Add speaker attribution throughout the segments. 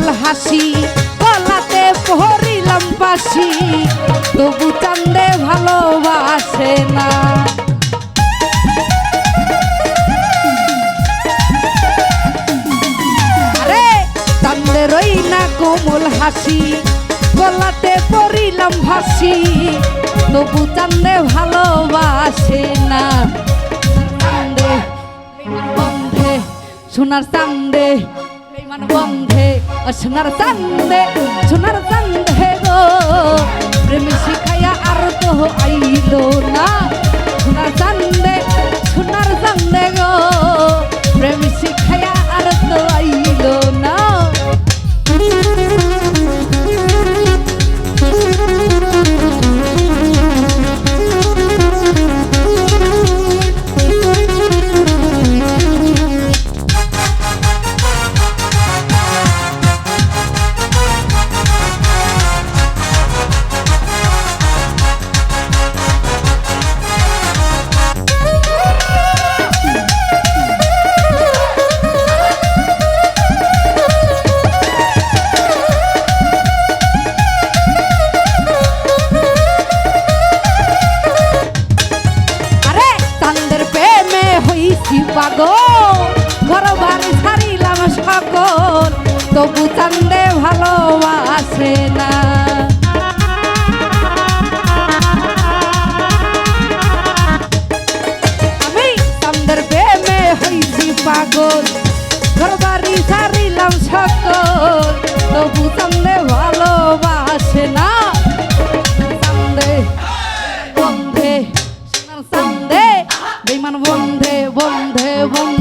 Speaker 1: কোমল হাসি, গলাতে পহরিলাম বাসি তবু চান্দে ভালোবাসে না। আরে, চান্দে রই না কোমল হাসি, গলাতে পরিলাম ভাসি তবু চান্দে ভালোবাসে না। সোনার চান্দে মন বন্ধে অসনার সন্দে সকল তবু চান্দে ভালোবাসে না। আমি চান্দের প্রেমে পাগল ঘর বাড়ি ছাড়িলাম সকল, তবু চান্দে ভালোবাসে না। চান্দে বন্ধে, সোনার চান্দে বেমান বন্ধে বন্ধে বন্ধে।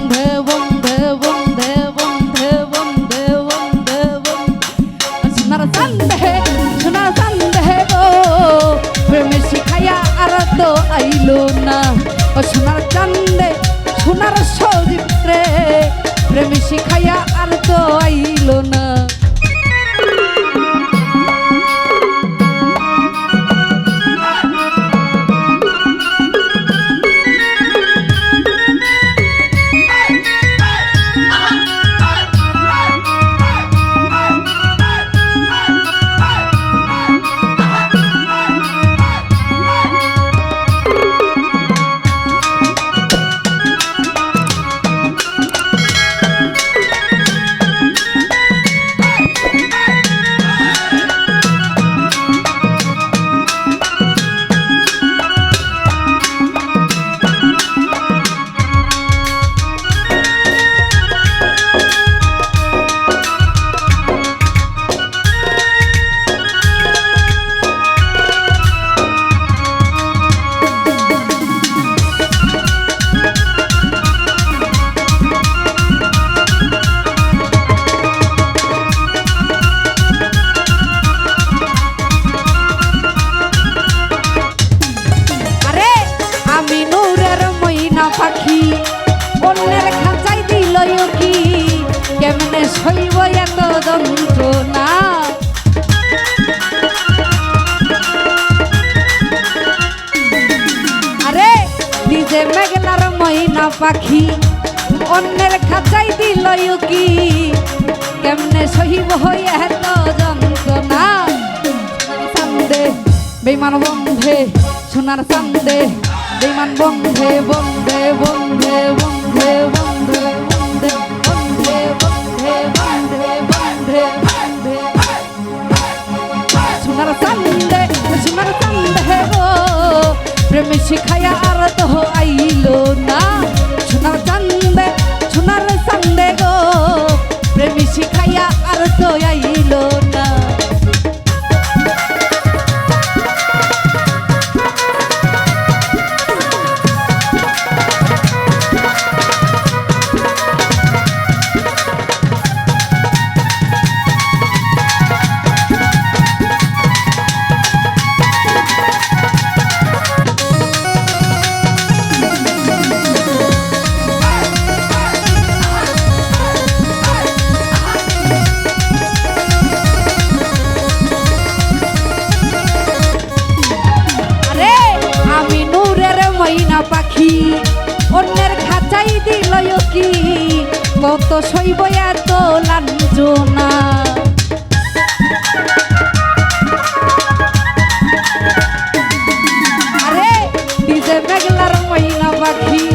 Speaker 1: পাখি অন্যের খাঁচাই দিল কি কেমনে সইব এত যন্ত্রণা? আরে, নিজে মেঘলার মইনা পাখি অন্যের খাঁচাই দিল কি কেমনে সহিব হইয়া এত যন্ত্রণা? বেমান বন্ধে, সোনার চান্দে বেমান বন্ধে বন্ধে প্রেম শিখায়া আর তো আইলো না। পাখি অন্যের খাঁচাই দিল কি? কত শৈব এত লাঞ্জনা আরে নিজে মেঘলার মহিলা পাখি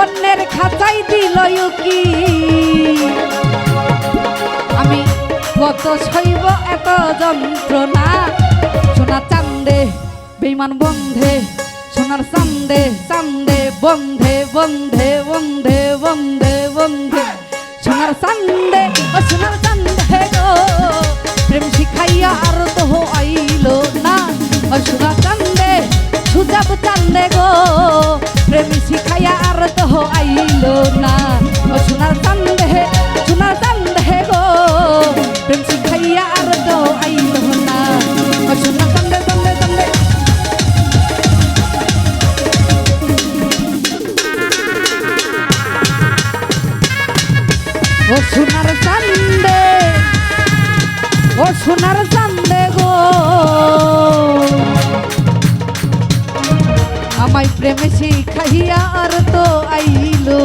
Speaker 1: অন্যের খাঁচাই দিল কি? আমি কত শৈব এত যন্ত্রণা। বেইমান বন্ধে, সোনার সন্দে সন্দে বন্ধে বন্ধে বন্ধে বন্ধে বন্ধে। সোনার সন্দে ও সোনার চান্দে গো। প্রেম শিখাইয়া আর তো আইলো না। ও সোনার চান্দে সুজাব চান্দে গো। সোনার চান্দে গো। আমায় প্রেমে শিখাইয়া আর তো আইলো।